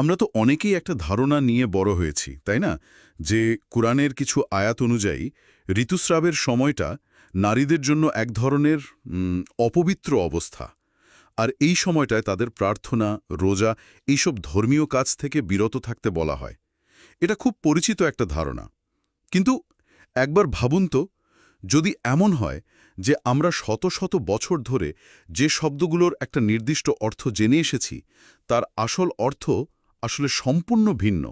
আমরা তো অনেকেই একটা ধারণা নিয়ে বড় হয়েছি, তাই না? যে কোরআনের কিছু আয়াত অনুযায়ী ঋতুস্রাবের সময়টা নারীদের জন্য এক ধরনের অপবিত্র অবস্থা। আর এই সময়টায় তাদের প্রার্থনা, রোজা এইসব ধর্মীয় কাজ থেকে বিরত থাকতে বলা হয়। এটা খুব পরিচিত একটা ধারণা। কিন্তু একবার ভাবুন তো, যদি এমন হয় যে আমরা শত শত বছর ধরে যে শব্দগুলোর একটা নির্দিষ্ট অর্থ জেনে এসেছি, তার আসল অর্থ আসলে সম্পূর্ণ ভিন্ন।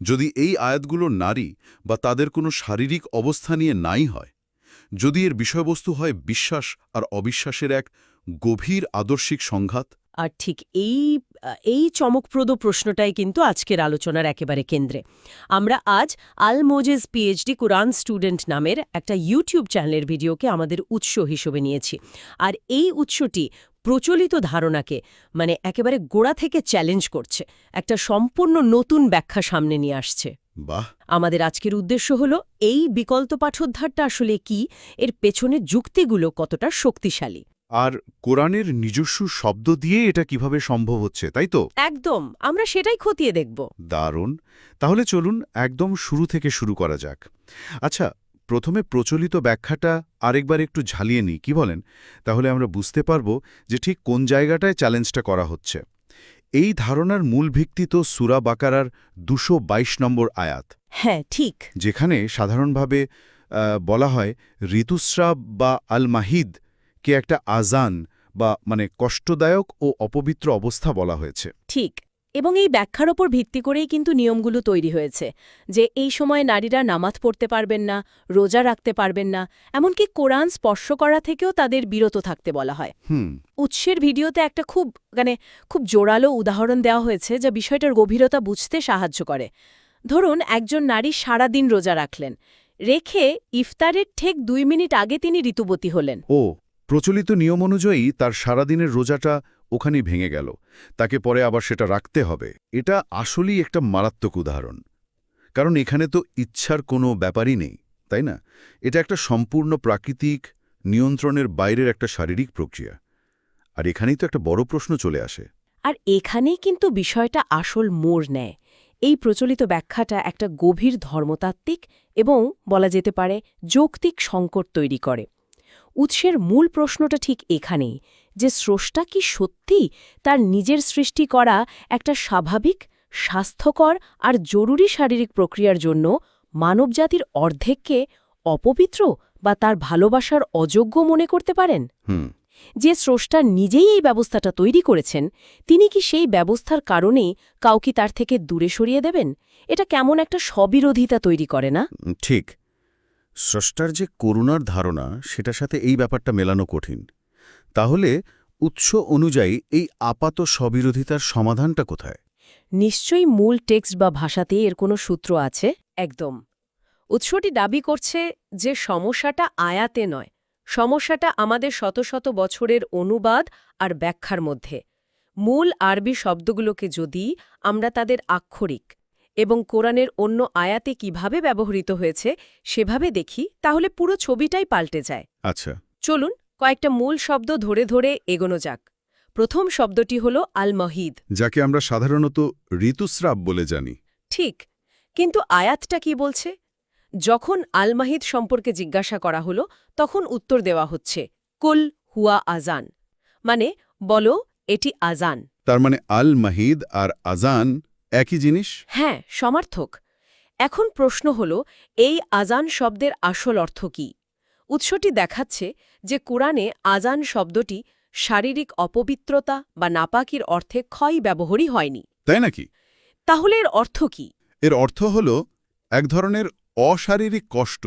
যদি এই আয়াতগুলো নারী বা তাদের কোনো শারীরিক অবস্থা নিয়ে নাই হয়, যদি এর বিষয়বস্তু হয় বিশ্বাস আর অবিশ্বাসের এক গভীর আদর্শিক সংঘাত আর ঠিক এই এই চমকপ্রদ প্রশ্নটাই কিন্তু আজকের আলোচনার একেবারে কেন্দ্রে। আমরা আজ আল মোজেস পিএইচডি কোরআন স্টুডেন্ট নামের একটা ইউটিউব চ্যানেলের ভিডিওকে আমাদের উৎস হিসেবে নিয়েছি। আর এই উৎসটি প্রচলিত ধারণাকে মানে একেবারে গোড়া থেকে চ্যালেঞ্জ করছে। একটা সম্পূর্ণ নতুন ব্যাখ্যা সামনে নিয়ে আসছে। বাহ! আমাদের আজকের উদ্দেশ্য হল এই বিকল্প পাঠোদ্ধারটা আসলে কি? এর পেছনে যুক্তিগুলো কতটা শক্তিশালী? আর কোরআনের নিজস্ব শব্দ দিয়ে এটা কীভাবে সম্ভব হচ্ছে তাই তো? একদম আমরা সেটাই খতিয়ে দেখব। দারুণ। তাহলে চলুন একদম শুরু থেকে শুরু করা যাক। আচ্ছা প্রথমে প্রচলিত ব্যাখ্যাটা আরেকবার একটু ঝালিয়ে নিই কি বলেন? তাহলে আমরা বুঝতে পারব যে ঠিক কোন জায়গাটায় চ্যালেঞ্জটা করা হচ্ছে। এই ধারণার মূল ভিত্তি তো সুরা বাকারার দুশো নম্বর আয়াত। হ্যাঁ ঠিক। যেখানে সাধারণভাবে বলা হয় ঋতুস্রাব বা আল মাহিদ কে একটা আজান বা মানে কষ্টদায়ক ও অপবিত্র অবস্থা বলা হয়েছে। ঠিক এবং এই ব্যাখ্যার ওপর ভিত্তি করেই কিন্তু নিয়মগুলো তৈরি হয়েছে যে এই সময় নারীরা নামাজ পড়তে পারবেন না রোজা রাখতে পারবেন না এমনকি কোরআন স্পর্শ করা থেকেও তাদের বিরত থাকতে বলা হয়। হুম। উৎসের ভিডিওতে একটা খুব মানে খুব জোরালো উদাহরণ দেওয়া হয়েছে যা বিষয়টার গভীরতা বুঝতে সাহায্য করে। ধরুন একজন নারী সারাদিন রোজা রাখলেন রেখে ইফতারের ঠিক দুই মিনিট আগে তিনি ঋতুবতী হলেন। ও প্রচলিত নিয়ম অনুযায়ী তার সারাদিনের রোজাটা ওখানেই ভেঙে গেল। তাকে পরে আবার সেটা রাখতে হবে। এটা আসলেই একটা মারাত্মক উদাহরণ। কারণ এখানে তো ইচ্ছার কোনো ব্যাপারই নেই, তাই না? এটা একটা সম্পূর্ণ প্রাকৃতিক নিয়ন্ত্রণের বাইরের একটা শারীরিক প্রক্রিয়া। আর এখানেই তো একটা বড় প্রশ্ন চলে আসে। আর এখানেই কিন্তু বিষয়টা আসল মোড় নেয়। এই প্রচলিত ব্যাখ্যাটা একটা গভীর ধর্মতাত্ত্বিক এবং বলা যেতে পারে যৌক্তিক সংকট তৈরি করে। উৎসের মূল প্রশ্নটা ঠিক এখানেই যে স্রষ্টা কি সত্যি তার নিজের সৃষ্টি করা একটা স্বাভাবিক স্বাস্থ্যকর আর জরুরি শারীরিক প্রক্রিয়ার জন্য মানবজাতির অর্ধেককে অপবিত্র বা তার ভালোবাসার অযোগ্য মনে করতে পারেন? হুম। যে স্রষ্টা নিজেই এই ব্যবস্থাটা তৈরি করেছেন তিনি কি সেই ব্যবস্থার কারণেই কাউকে তার থেকে দূরে সরিয়ে দেবেন? এটা কেমন একটা স্ববিরোধিতা তৈরি করে না? ঠিক। স্রষ্টার যে করুণার ধারণা, সেটার সাথে এই ব্যাপারটা মেলানো কঠিন। তাহলে উৎস অনুযায়ী এই আপাত স্ববিরোধিতার সমাধানটা কোথায়? নিশ্চয়ই মূল টেক্সট বা ভাষাতে এর কোনো সূত্র আছে? একদম। উৎসটি দাবি করছে যে সমস্যাটা আয়াতে নয়, সমস্যাটা আমাদের শত শত বছরের অনুবাদ আর ব্যাখ্যার মধ্যে। মূল আরবি শব্দগুলোকে যদি আমরা তাদের আক্ষরিক এবং কোরআনের অন্য আয়াতে কীভাবে ব্যবহৃত হয়েছে সেভাবে দেখি তাহলে পুরো ছবিটাই পাল্টে যায়। আচ্ছা। চলুন কয়েকটা মূল শব্দ ধরে ধরে এগোনো যাক। প্রথম শব্দটি হল আল মহিদ যাকে আমরা সাধারণত ঋতুস্রাব বলে জানি। ঠিক কিন্তু আয়াতটা কি বলছে? যখন আলমাহিদ সম্পর্কে জিজ্ঞাসা করা হলো তখন উত্তর দেওয়া হচ্ছে কুল হুয়া আজান মানে বলো এটি আজান তার মানে আল মাহিদ আর আজান একই জিনিস? হ্যাঁ সমার্থক। এখন প্রশ্ন হল এই আজান শব্দের আসল অর্থ কি? উৎসটি দেখাচ্ছে যে কোরআনে আজান শব্দটি শারীরিক অপবিত্রতা বা নাপাকির অর্থে ক্ষয় ব্যবহারই হয়নি। তাই নাকি? তাহলে এর অর্থ কি? এর অর্থ হল এক ধরনের অশারীরিক কষ্ট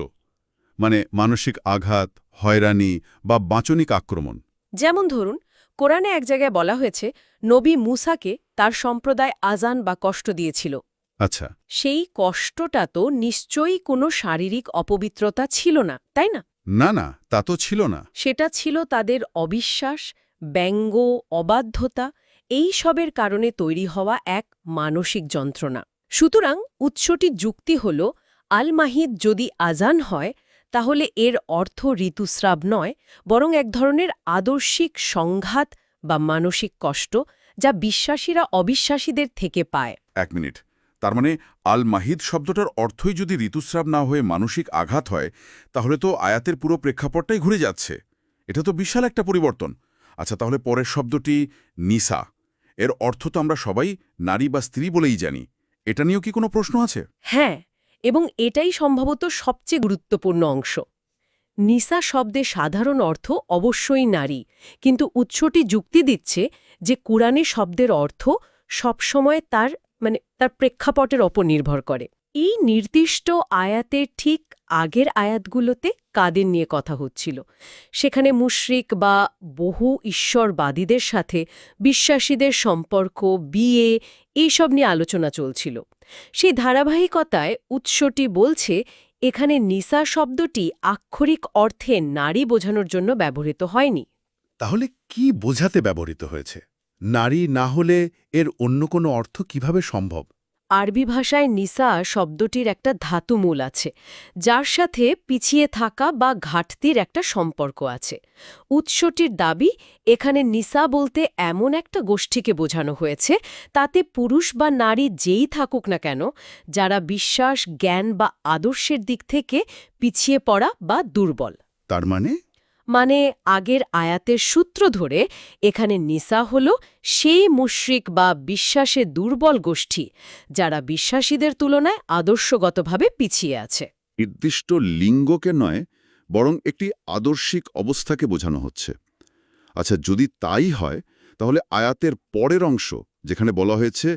মানে মানসিক আঘাত হয়রানি বা বাঁচনিক আক্রমণ। যেমন ধরুন কোরআনে এক জায়গায় বলা হয়েছে নবী মুসাকে তার সম্প্রদায় আজান বা কষ্ট দিয়েছিল। আচ্ছা। সেই কষ্টটা তো নিশ্চয়ই কোনো শারীরিক অপবিত্রতা ছিল না তাই না? না না তা তো ছিল না। সেটা ছিল তাদের অবিশ্বাস ব্যঙ্গ অবাধ্যতা এই সবের কারণে তৈরি হওয়া এক মানসিক যন্ত্রণা। সুতরাং উৎসটি যুক্তি হল আল মাহিদ যদি আজান হয় তাহলে এর অর্থ ঋতুস্রাব নয় বরং এক ধরনের আদর্শিক সংঘাত বা মানসিক কষ্ট যা বিশ্বাসীরা অবিশ্বাসীদের থেকে পায়। এক মিনিট। তার মানে আল মাহিদ শব্দটার অর্থই যদি ঋতুস্রাব না হয়ে মানসিক আঘাত হয় তাহলে তো আয়াতের পুরো প্রেক্ষাপটটাই ঘুরে যাচ্ছে। এটা তো বিশাল একটা পরিবর্তন। আচ্ছা তাহলে পরের শব্দটি নিসা। এর অর্থ তো আমরা সবাই নারী বা স্ত্রী বলেই জানি। এটা নিয়েও কি কোনো প্রশ্ন আছে? হ্যাঁ এবং এটাই সম্ভবত সবচেয়ে গুরুত্বপূর্ণ অংশ। নিসা শব্দে সাধারণ অর্থ অবশ্যই নারী, কিন্তু উৎসটি যুক্তি দিচ্ছে যে কোরআনে শব্দের অর্থ সবসময় তার মানে তার প্রেক্ষাপটের ওপর নির্ভর করে। এই নির্দিষ্ট আয়াতের ঠিক আগের আয়াতগুলোতে কাদের নিয়ে কথা হচ্ছিল? সেখানে মুশরিক বা বহু ঈশ্বরবাদীদের সাথে বিশ্বাসীদের সম্পর্ক, বিয়ে এইসব নিয়ে আলোচনা চলছিল। সেই ধারাবাহিকতায় উৎসটি বলছে, এখানে নিসা শব্দটি আক্ষরিক অর্থে নারী বোঝানোর জন্য ব্যবহৃত হয়নি। তাহলে কি বোঝাতে ব্যবহৃত হয়েছে? নারী না হলে এর অন্য কোনো অর্থ কীভাবে সম্ভব? আরবি ভাষায় নিসা শব্দটির একটা ধাতুমূল আছে, যার সাথে পিছিয়ে থাকা বা ঘাটতির একটা সম্পর্ক আছে। উৎসটির দাবি, এখানে নিসা বলতে এমন একটা গোষ্ঠীকে বোঝানো হয়েছে, তাতে পুরুষ বা নারী যেই থাকুক না কেন, যারা বিশ্বাস, জ্ঞান বা আদর্শের দিক থেকে পিছিয়ে পড়া বা দুর্বল। তার মানে? মানে আগের আয়াতের সূত্র ধরে এখানে নিসা হল সেই মুশ্রিক বা বিশ্বাসে দুর্বল গোষ্ঠী, যারা বিশ্বাসীদের তুলনায় আদর্শগতভাবে পিছিয়ে আছে। নির্দিষ্ট লিঙ্গকে নয়, বরং একটি আদর্শিক অবস্থাকে বোঝানো হচ্ছে। আচ্ছা যদি তাই হয়, তাহলে আয়াতের পরের অংশ, যেখানে বলা হয়েছে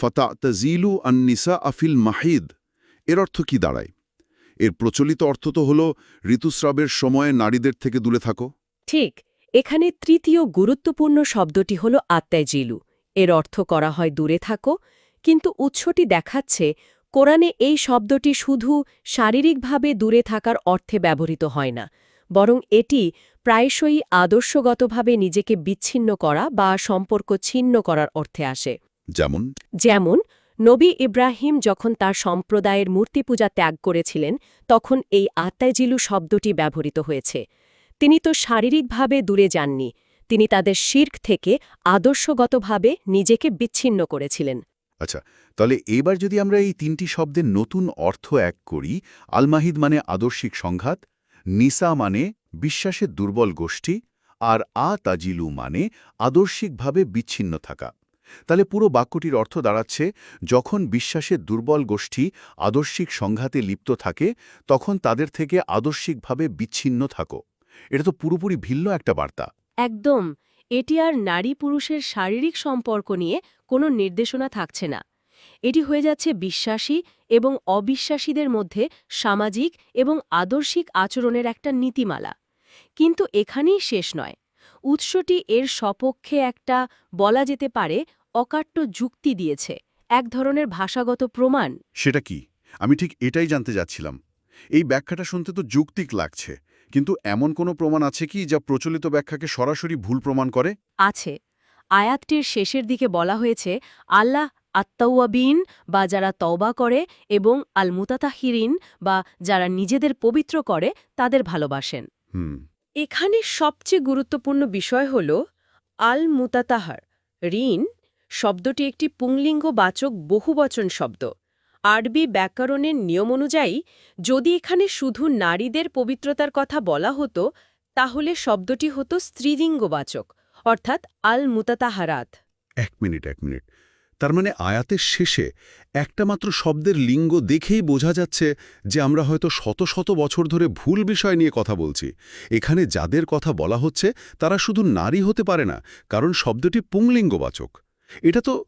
ফতা তাজিলু আন্নিসা আফিল মাহিদ এর অর্থ কি দাঁড়ায়? এর প্রচলিত অর্থ তো হল ঋতুস্রাবের সময়ে নারীদের থেকে দূরে থাকো। ঠিক এখানে তৃতীয় গুরুত্বপূর্ণ শব্দটি হল আত্মায় এর অর্থ করা হয় দূরে থাকো কিন্তু উৎসটি দেখাচ্ছে কোরআনে এই শব্দটি শুধু শারীরিকভাবে দূরে থাকার অর্থে ব্যবহৃত হয় না বরং এটি প্রায়শই আদর্শগতভাবে নিজেকে বিচ্ছিন্ন করা বা সম্পর্ক ছিন্ন করার অর্থে আসে। যেমন? যেমন নবী ইব্রাহিম যখন তার সম্প্রদায়ের মূর্তিপূজা ত্যাগ করেছিলেন, তখন এই আত্মাজিলু শব্দটি ব্যবহৃত হয়েছে। তিনি তো শারীরিকভাবে দূরে যাননি, তিনি তাদের শির্ক থেকে আদর্শগতভাবে নিজেকে বিচ্ছিন্ন করেছিলেন। আচ্ছা তাহলে এবার যদি আমরা এই তিনটি শব্দের নতুন অর্থ এক করি, আলমাহিদ মানে আদর্শিক সংঘাত, নিসা মানে বিশ্বাসের দুর্বল গোষ্ঠী, আর আ তাজিলু মানে আদর্শিকভাবে বিচ্ছিন্ন থাকা। তাহলে পুরো বাক্যটির অর্থ দাঁড়াচ্ছে, যখন বিশ্বাসের দুর্বল গোষ্ঠী আদর্শিক সংঘাতে লিপ্ত থাকে, তখন তাদের থেকে আদর্শিকভাবে বিচ্ছিন্ন থাকো। এটা তো পুরোপুরি ভিন্ন একটা বার্তা। একদম। এটি আর নারী পুরুষের শারীরিক সম্পর্ক নিয়ে কোনো নির্দেশনা থাকছে না। এটি হয়ে যাচ্ছে বিশ্বাসী এবং অবিশ্বাসীদের মধ্যে সামাজিক এবং আদর্শিক আচরণের একটা নীতিমালা। কিন্তু এখানেই শেষ নয়। উৎসটি এর সপক্ষে একটা বলা যেতে পারে অকাট্য যুক্তি দিয়েছে এক ধরনের ভাষাগত প্রমাণ। সেটা কি? আমি ঠিক এটাই জানতে যাচ্ছিলাম। এই ব্যাখ্যাটা শুনতে তো যুক্তিক লাগছে কিন্তু এমন কোনো প্রমাণ আছে কি যা প্রচলিত ব্যাখ্যাকে সরাসরি ভুল প্রমাণ করে? আছে। আয়াতটির শেষের দিকে বলা হয়েছে আল্লাহ আত্মাউয়াবিন বা যারা তওবা করে এবং আল মুতাতাহিরিন বা যারা নিজেদের পবিত্র করে তাদের ভালোবাসেন। হুম। এখানে সবচেয়ে গুরুত্বপূর্ণ বিষয় হল আল মুতাতাহার ঋণ শব্দটি একটি পুংলিঙ্গবাচক বহুবচন শব্দ। আরবি ব্যাকরণের নিয়ম অনুযায়ী, যদি এখানে শুধু নারীদের পবিত্রতার কথা বলা হতো, তাহলে শব্দটি হতো স্ত্রীলিঙ্গবাচক, অর্থাৎ আল মুতাতাহারাত এক মিনিট এক মিনিট। তার মানে আয়াতের শেষে একটা মাত্র শব্দের লিঙ্গ দেখেই বোঝা যাচ্ছে যে আমরা হয়তো শত শত বছর ধরে ভুল বিষয় নিয়ে কথা বলছি। এখানে যাদের কথা বলা হচ্ছে, তারা শুধু নারী হতে পারে না, কারণ শব্দটি পুংলিঙ্গবাচক। এটা তো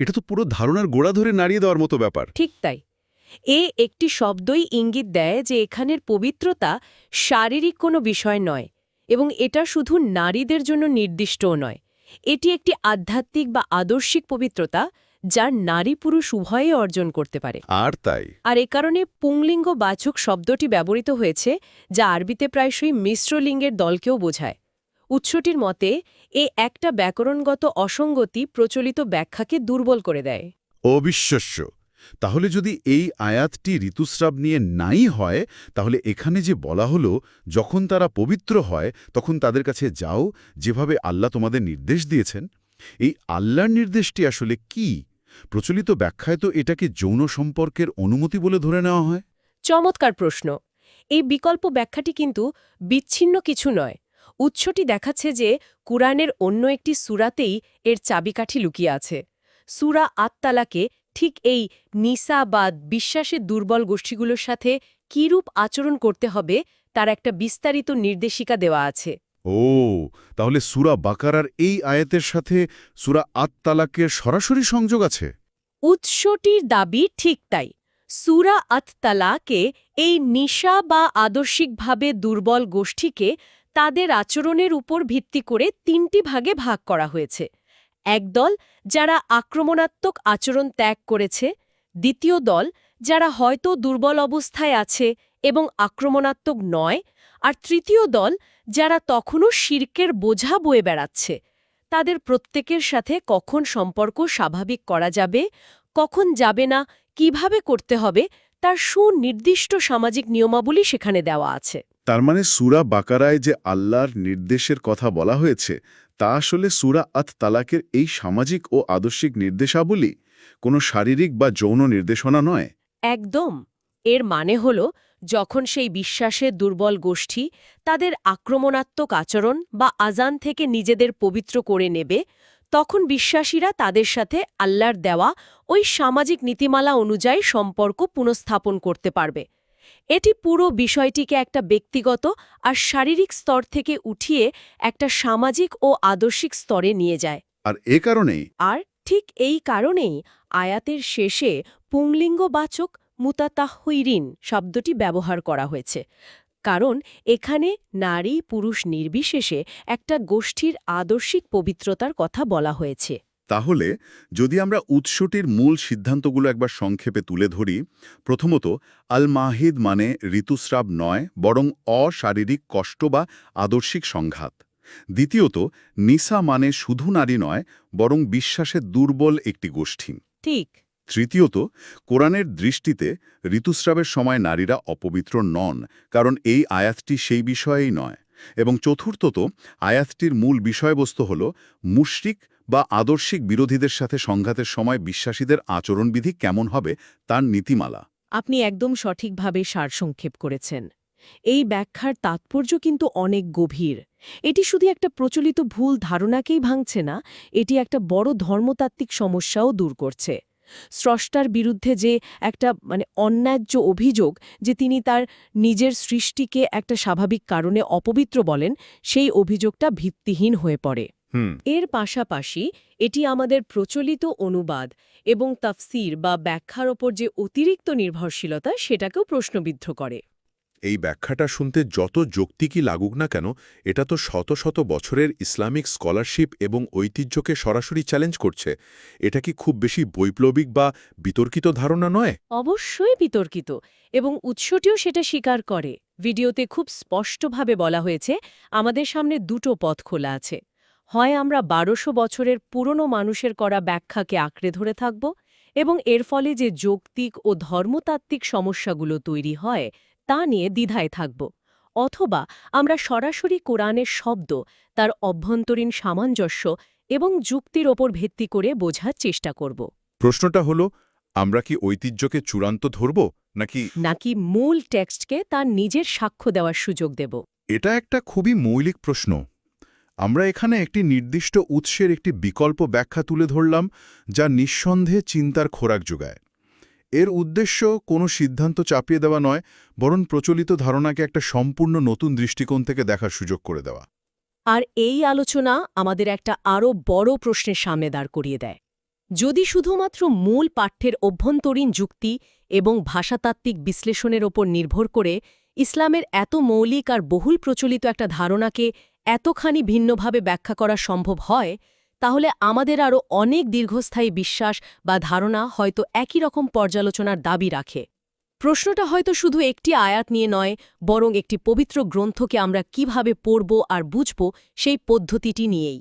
এটা তো পুরো ধারণার গোড়া ধরে নাড়িয়ে দেওয়ার মতো ব্যাপার। ঠিক তাই। এ একটি শব্দই ইঙ্গিত দেয় যে এখানের পবিত্রতা শারীরিক কোনো বিষয় নয় এবং এটা শুধু নারীদের জন্য নির্দিষ্টও নয়। এটি একটি আধ্যাত্মিক বা আদর্শিক পবিত্রতা যা নারী পুরুষ উভয়ে অর্জন করতে পারে। আর তাই। আর এ কারণে পুংলিঙ্গ বাচক শব্দটি ব্যবহৃত হয়েছে যা আরবিতে প্রায়শই মিশ্রলিঙ্গের দলকেও বোঝায়। উৎসটির মতে এ একটা ব্যাকরণগত অসঙ্গতি প্রচলিত ব্যাখ্যাকে দুর্বল করে দেয়। অবিশ্বাস্য। তাহলে যদি এই আয়াতটি ঋতুস্রাব নিয়ে নাই হয় তাহলে এখানে যে বলা হলো যখন তারা পবিত্র হয় তখন তাদের কাছে যাও যেভাবে আল্লাহ তোমাদের নির্দেশ দিয়েছেন। এই আল্লাহর নির্দেশটি আসলে কি? প্রচলিত ব্যাখ্যায় তো এটাকে যৌন সম্পর্কের অনুমতি বলে ধরে নেওয়া হয়। চমৎকার প্রশ্ন। এই বিকল্প ব্যাখ্যাটি কিন্তু বিচ্ছিন্ন কিছু নয়। উৎসটি দেখাচ্ছে যে কুরআনের অন্য একটি সুরাতেই এর চাবিকাঠি লুকিয়ে আছে। সুরা আত্মালাকে ঠিক এই নিসা বা বিশ্বাসের দুর্বল গোষ্ঠীগুলোর সাথে কিরূপ আচরণ করতে হবে তার একটা বিস্তারিত নির্দেশিকা দেওয়া আছে। ও তাহলে সুরা বাকারার এই আয়াতের সাথে সুরা আত তালাকের সরাসরি সংযোগ আছে? উৎসটির দাবি ঠিক তাই। সুরা আততালাকে এই নিশা বা আদর্শিকভাবে দুর্বল গোষ্ঠীকে তাদের আচরণের উপর ভিত্তি করে তিনটি ভাগে ভাগ করা হয়েছে। একদল যারা আক্রমণাত্মক আচরণ ত্যাগ করেছে, দ্বিতীয় দল যারা হয়তো দুর্বল অবস্থায় আছে এবং আক্রমণাত্মক নয়, আর তৃতীয় দল যারা তখনও শির্কের বোঝা বয়ে বেড়াচ্ছে। তাদের প্রত্যেকের সাথে কখন সম্পর্ক স্বাভাবিক করা যাবে, কখন যাবে না, কীভাবে করতে হবে, তার সুনির্দিষ্ট সামাজিক নিয়মাবলী সেখানে দেওয়া আছে। তার মানে সুরা বাকারায় যে আল্লাহর নির্দেশের কথা বলা হয়েছে, তা আসলে সুরা আত তালাকের এই সামাজিক ও আদর্শিক নির্দেশাবলী? কোনো শারীরিক বা যৌন নির্দেশনা নয়? একদম। এর মানে হল, যখন সেই বিশ্বাসের দুর্বল গোষ্ঠী তাদের আক্রমণাত্মক আচরণ বা আজান থেকে নিজেদের পবিত্র করে নেবে, তখন বিশ্বাসীরা তাদের সাথে আল্লাহর দেওয়া ওই সামাজিক নীতিমালা অনুযায়ী সম্পর্ক পুনঃস্থাপন করতে পারবে। এটি পুরো বিষয়টিকে একটা ব্যক্তিগত আর শারীরিক স্তর থেকে উঠিয়ে একটা সামাজিক ও আদর্শিক স্তরে নিয়ে যায়। আর এ কারণেই? আর ঠিক এই কারণেই আয়াতের শেষে পুংলিঙ্গবাচক মুতাতাহইরিন শব্দটি ব্যবহার করা হয়েছে। কারণ এখানে নারী পুরুষ নির্বিশেষে একটা গোষ্ঠীর আদর্শিক পবিত্রতার কথা বলা হয়েছে। তাহলে যদি আমরা উৎসটির মূল সিদ্ধান্তগুলো একবার সংক্ষেপে তুলে ধরি প্রথমত আল মাহিদ মানে ঋতুস্রাব নয় বরং অশারীরিক কষ্ট বা আদর্শিক সংঘাত। দ্বিতীয়ত নিসা মানে শুধু নারী নয় বরং বিশ্বাসের দুর্বল একটি গোষ্ঠী। ঠিক। তৃতীয়ত কোরআনের দৃষ্টিতে ঋতুস্রাবের সময় নারীরা অপবিত্র নন কারণ এই আয়াতটি সেই বিষয়েই নয়। এবং চতুর্থত আয়াতটির মূল বিষয়বস্তু হল মুশরিক বা আদর্শিক বিরোধীদের সাথে সংঘাতের সময় বিশ্বাসীদের আচরণবিধি কেমন হবে তার নীতিমালা। আপনি একদম সঠিকভাবে সারসংক্ষেপ করেছেন। এই ব্যাখ্যার তাৎপর্য কিন্তু অনেক গভীর। এটি শুধু একটা প্রচলিত ভুল ধারণাকেই ভাঙছে না, এটি একটা বড় ধর্মতাত্ত্বিক সমস্যাও দূর করছে। স্রষ্টার বিরুদ্ধে যে একটা মানে অন্যায্য অভিযোগ যে তিনি তার নিজের সৃষ্টিকে একটা স্বাভাবিক কারণে অপবিত্র বলেন, সেই অভিযোগটা ভিত্তিহীন হয়ে পড়ে। এর পাশাপাশি এটি আমাদের প্রচলিত অনুবাদ এবং তাফসির বা ব্যাখ্যার ওপর যে অতিরিক্ত নির্ভরশীলতা সেটাকেও প্রশ্নবিদ্ধ করে। এই ব্যাখ্যাটা শুনতে যত যৌক্তিকই লাগুক না কেন এটা তো শত শত বছরের ইসলামিক স্কলারশিপ এবং ঐতিহ্যকে সরাসরি চ্যালেঞ্জ করছে। এটা কি খুব বেশি বৈপ্লবিক বা বিতর্কিত ধারণা নয়? অবশ্যই বিতর্কিত এবং উৎসটিও সেটা স্বীকার করে। ভিডিওতে খুব স্পষ্টভাবে বলা হয়েছে আমাদের সামনে দুটো পথ খোলা আছে। হয় আমরা বারোশো বছরের পুরনো মানুষের করা ব্যাখ্যাকে আঁকড়ে ধরে থাকব এবং এর ফলে যে যৌক্তিক ও ধর্মতাত্ত্বিক সমস্যাগুলো তৈরি হয় তা নিয়ে দ্বিধায় থাকব। অথবা আমরা সরাসরি কোরআনের শব্দ তার অভ্যন্তরীণ সামঞ্জস্য এবং যুক্তির ওপর ভিত্তি করে বোঝার চেষ্টা করব। প্রশ্নটা হলো আমরা কি ঐতিহ্যকে চূড়ান্ত ধরব নাকি নাকি মূল টেক্সটকে তার নিজের সাক্ষ্য দেওয়ার সুযোগ দেব? এটা একটা খুবই মৌলিক প্রশ্ন। আমরা এখানে একটি নির্দিষ্ট উৎসের একটি বিকল্প ব্যাখ্যা তুলে ধরলাম, যা নিঃসন্দেহে চিন্তার খোরাক যোগায়। এর উদ্দেশ্য কোনো সিদ্ধান্ত চাপিয়ে দেওয়া নয়, বরং প্রচলিত ধারণাকে একটা সম্পূর্ণ নতুন দৃষ্টিকোণ থেকে দেখার সুযোগ করে দেওয়া। আর এই আলোচনা আমাদের একটা আরও বড় প্রশ্নের সামনে দাঁড় করিয়ে দেয়। যদি শুধুমাত্র মূল পাঠ্যের অভ্যন্তরীণ যুক্তি এবং ভাষাতাত্ত্বিক বিশ্লেষণের ওপর নির্ভর করে ইসলামের এত মৌলিক আর বহুল প্রচলিত একটা ধারণাকে এতখানি ভিন্নভাবে ব্যাখ্যা করা সম্ভব হয়, তাহলে আমাদের আরও অনেক দীর্ঘস্থায়ী বিশ্বাস বা ধারণা হয়তো একই রকম পর্যালোচনার দাবি রাখে। প্রশ্নটা হয়তো শুধু একটি আয়াত নিয়ে নয়, বরং একটি পবিত্র গ্রন্থকে আমরা কীভাবে পড়ব আর বুঝব সেই পদ্ধতিটি নিয়েই।